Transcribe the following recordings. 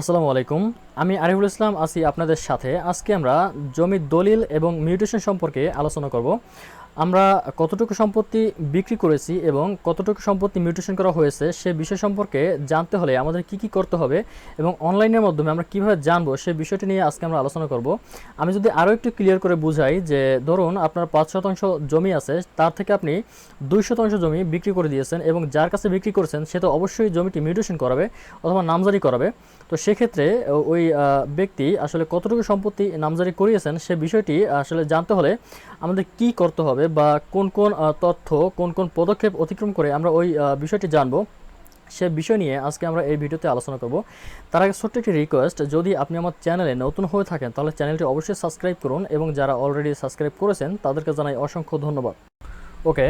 আসসালামু আলাইকুম। আমি আরিফুল ইসলাম, আছি আপনাদের সাথে। আজকে আমরা জমির দলিল এবং মিউটেশন সম্পর্কে আলোচনা করব। আমরা কতটুকু সম্পত্তি বিক্রি করেছি এবং কতটুকু সম্পত্তি মিউটেশন করা হয়েছে সে বিষয় সম্পর্কে জানতে হলে আমাদের কি কি করতে হবে এবং অনলাইনের মাধ্যমে আমরা কীভাবে জানব সে বিষয়টি নিয়ে আজকে আমরা আলোচনা করব। আমি যদি আরও একটু ক্লিয়ার করে বুঝাই যে ধরুন আপনার পাঁচ শতাংশ জমি আছে, তার থেকে আপনি দুই শতাংশ জমি বিক্রি করে দিয়েছেন এবং যার কাছে বিক্রি করেছেন, সে তো অবশ্যই জমিটি মিউটেশন করাবে অথবা নামজারি করাবে। তো সেক্ষেত্রে ওই ব্যক্তি আসলে কতটুকু সম্পত্তি নামজারি করিয়েছেন সে বিষয়টি আসলে জানতে হলে আমাদের কি করতে হবে বা কোন কোন তথ্য, কোন কোন পদক্ষেপ অতিক্রম করে আমরা ওই বিষয়টি জানব, সে বিষয় নিয়ে আজকে আমরা এই ভিডিওতে আলোচনা করব। তার আগে ছোট্ট একটি রিকোয়েস্ট যদি আপনি আমার চ্যানেলে নতুন হয়ে থাকেন, তাহলে চ্যানেলটি অবশ্যই সাবস্ক্রাইব করুন এবং যারা অলরেডি সাবস্ক্রাইব করেছেন, তাদেরকে জানাই অসংখ্য ধন্যবাদ। ওকে,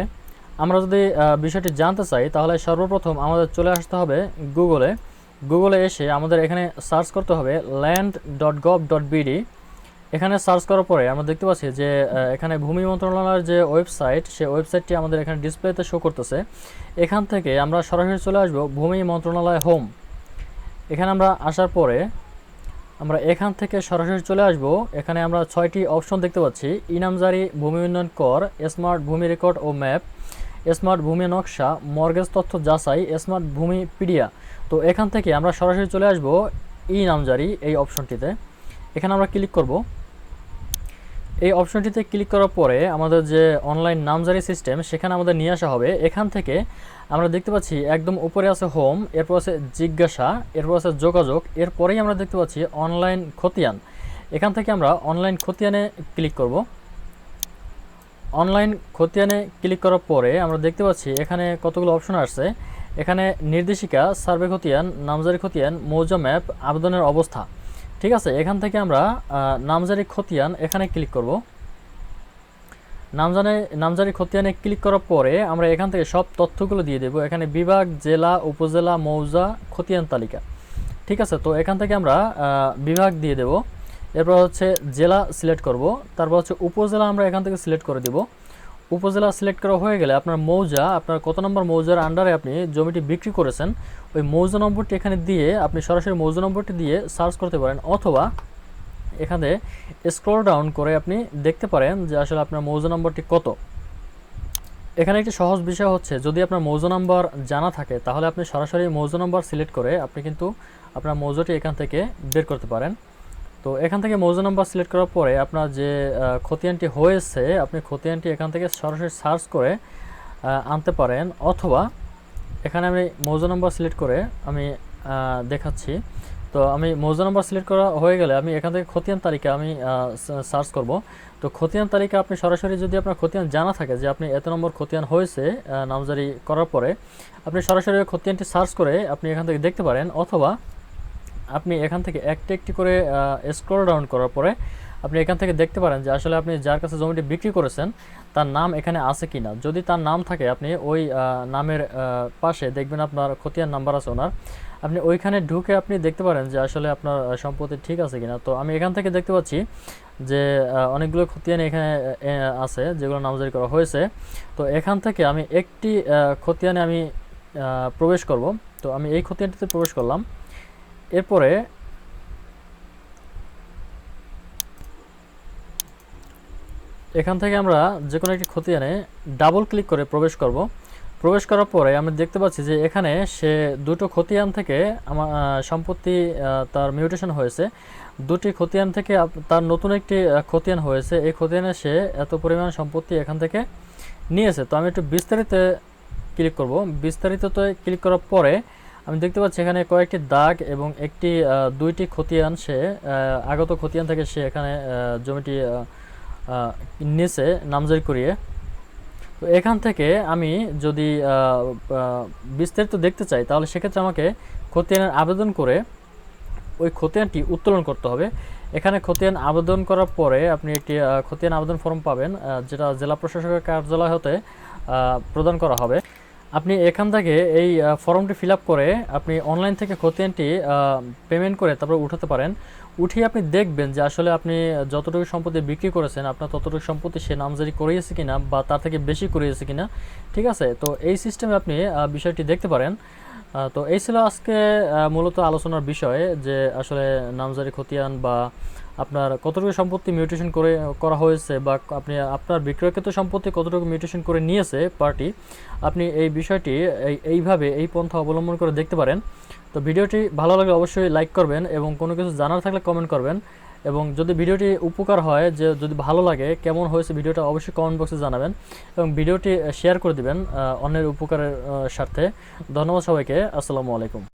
আমরা যদি বিষয়টি জানতে চাই, তাহলে সর্বপ্রথম আমাদের চলে আসতে হবে গুগলে গুগলে এসে আমাদের এখানে সার্চ করতে হবে land dot gov dot BD এখানে সার্চ করার পরে আমরা দেখতে পাচ্ছি যে এখানে ভূমি মন্ত্রণালয়ের যে ওয়েবসাইট, সেই ওয়েবসাইটটি আমাদের এখানে ডিসপ্লেতে শো করতেছে। এখান থেকে আমরা সরাসরি চলে আসব ভূমি মন্ত্রণালয় হোম এখানে আমরা আসার পরে আমরা এখান থেকে সরাসরি চলে আসব। এখানে আমরা ছয়টি অপশন দেখতে পাচ্ছি। ইনামজারি, ভূমি উন্নয়ন কর স্মার্ট ভূমি রেকর্ড ও ম্যাপ স্মার্ট ভূমি নকশা মর্গেজ তথ্য যাচাই স্মার্ট ভূমি পিডিয়া তো এখান থেকে আমরা সরাসরি চলে আসব ই নামজারি এই অপশনটিতে এখানে আমরা ক্লিক করব। এই অপশনটিতে ক্লিক করার পরে আমাদের যে অনলাইন নামজারি সিস্টেম সেখানে আমাদের নিয়ে আসা হবে। এখান থেকে আমরা দেখতে পাচ্ছি একদম উপরে আছে হোম এরপর আছে জিজ্ঞাসা, এরপর আছে যোগাযোগ, এরপরেই আমরা দেখতে পাচ্ছি অনলাইন খতিয়ান। এখান থেকে আমরা অনলাইন খতিয়ানে ক্লিক করব। অনলাইন খতিয়ানে ক্লিক করার পরে আমরা দেখতে পাচ্ছি এখানে কতগুলো অপশন আসছে। এখানে নির্দেশিকা সার্ভে খতিয়ান, নামজারি খতিয়ান, মৌজা ম্যাপ আবেদনের অবস্থা। ঠিক আছে, এখান থেকে আমরা নামজারি খতিয়ান এখানে ক্লিক করব। নামজানে, নামজারি খতিয়ানে ক্লিক করার পরে আমরা এখান থেকে সব তথ্যগুলো দিয়ে দেব। এখানে বিভাগ, জেলা, উপজেলা, মৌজা, খতিয়ান তালিকা। ঠিক আছে, তো এখান থেকে আমরা বিভাগ দিয়ে দেব। এরপর হচ্ছে জেলা সিলেক্ট করব। তারপর হচ্ছে উপজেলা আমরা এখান থেকে সিলেক্ট করে দিব। উপজেলা সিলেক্ট করা হয়ে গেলে আপনার মৌজা, আপনার কত নম্বর মৌজার আন্ডারে আপনি জমিটি বিক্রি করেছেন, ওই মৌজা নম্বরটি এখানে দিয়ে আপনি সরাসরি মৌজা নম্বরটি দিয়ে সার্চ করতে পারেন অথবা এখানে স্ক্রল ডাউন করে আপনি দেখতে পারেন যে আসলে আপনার মৌজা নম্বরটি কত। এখানে একটি সহজ বিষয় হচ্ছে, যদি আপনার মৌজা নম্বর জানা থাকে, তাহলে আপনি সরাসরি মৌজা নম্বর সিলেক্ট করে আপনি কিন্তু আপনার মৌজাটি এখান থেকে বের করতে পারেন। তো এখান থেকে মৌজা নাম্বার সিলেক্ট করার পরে আপনার যে খতিয়ানটি হয়েছে, আপনি খতিয়ানটি এখান থেকে সরাসরি সার্চ করে আনতে পারেন। অথবা এখানে আমি মৌজা নাম্বার সিলেক্ট করে আমি দেখাচ্ছি। তো আমি মৌজা নাম্বার সিলেক্ট করা হয়ে গেলে আমি এখান থেকে খতিয়ান তালিকা আমি সার্চ করব। তো খতিয়ান তালিকা আপনি সরাসরি যদি আপনার খতিয়ান জানা থাকে যে আপনি এত নম্বর খতিয়ান হয়েছে নামজারি করার পরে, আপনি সরাসরি খতিয়ানটি সার্চ করে আপনি এখান থেকে দেখতে পারেন। অথবা আপনি এখান থেকে একটি একটি করে স্ক্রল ডাউন করার পরে আপনি এখান থেকে দেখতে পারেন যে আসলে আপনি যার কাছে জমিটি বিক্রি করেছেন, তার নাম এখানে আছে কিনা। যদি তার নাম থাকে, আপনি ওই নামের পাশে দেখবেন আপনার খতিয়ান নাম্বার আছে ওনার। আপনি ওইখানে ঢুকে আপনি দেখতে পারেন যে আসলে আপনার সম্পত্তি ঠিক আছে কিনা। তো আমি এখান থেকে দেখতে পাচ্ছি যে অনেকগুলো খতিয়ান এখানে আছে যেগুলো নামজারি করা হয়েছে। তো এখান থেকে আমি একটি খতিয়ানে আমি প্রবেশ করব। তো আমি এই খতিয়ানটিতে প্রবেশ করলাম। এরপরে এখান থেকে আমরা যে কোনো একটি খতিয়ানে ডাবল ক্লিক করে প্রবেশ করব। প্রবেশ করার পরে আমি দেখতে পাচ্ছি যে এখানে সে দুটো খতিয়ান থেকে আমার সম্পত্তি তার মিউটেশন হয়েছে। দুটি খতিয়ান থেকে তার নতুন একটি খতিয়ান হয়েছে। এই খতিয়ানে সে এত পরিমাণ সম্পত্তি এখান থেকে নিয়েছে। তো আমি একটু বিস্তারিত ক্লিক করব। বিস্তারিততে ক্লিক করার পরে আমি দেখতে পাচ্ছি এখানে কয়েকটি দাগ এবং একটি দুইটি খতিয়ান সে আগত খতিয়ান থেকে সে এখানে জমিটি নিচে নামজারি করিয়ে। তো এখান থেকে আমি যদি বিস্তারিত দেখতে চাই, তাহলে সেক্ষেত্রে আমাকে খতিয়ানের আবেদন করে ওই খতিয়ানটি উত্তোলন করতে হবে। এখানে খতিয়ান আবেদন করার পরে আপনি একটি খতিয়ান আবেদন ফর্ম পাবেন যেটা জেলা প্রশাসকের কার্যালয় হতে প্রদান করা হবে। আপনি এখান থেকে এই ফর্মটি ফিল করে আপনি অনলাইন থেকে খতিয়ানটি পেমেন্ট করে তারপর উঠাতে পারেন। উঠিয়ে আপনি দেখবেন যে আসলে আপনি যতটুকু সম্পত্তি বিক্রি করেছেন, আপনার ততটুকু সম্পত্তি সে নামজারি করিয়েছে কিনা বা তার থেকে বেশি করিয়েছে কিনা, ঠিক আছে? তো এই সিস্টেমে আপনি বিষয়টি দেখতে পারেন। তো এই ছিল আজকে মূলত আলোচনার বিষয় যে আসলে নামজারি খতিয়ান বা আপনার কতটুকু সম্পত্তি মিউটেশন করে, করা হয়েছে বা আপনি, আপনার বিক্রয়কৃত সম্পত্তি কতটুকু মিউটেশন করে নিয়েছে পার্টি আপনি এই বিষয়টি এই, এইভাবে এই পন্থা অবলম্বন করে দেখতে পারেন। তো ভিডিওটি ভালো লাগলে অবশ্যই লাইক করবেন এবং কোনো কিছু জানার থাকলে কমেন্ট করবেন। এবং যদি ভিডিওটি উপকার হয়, যে যদি ভালো লাগে, কেমন হয়েছে ভিডিওটা অবশ্যই কমেন্ট বক্সে জানাবেন এবং ভিডিওটি শেয়ার করে দিবেন অন্যের উপকারের স্বার্থে। ধন্যবাদ সবাইকে, আসসালামু আলাইকুম।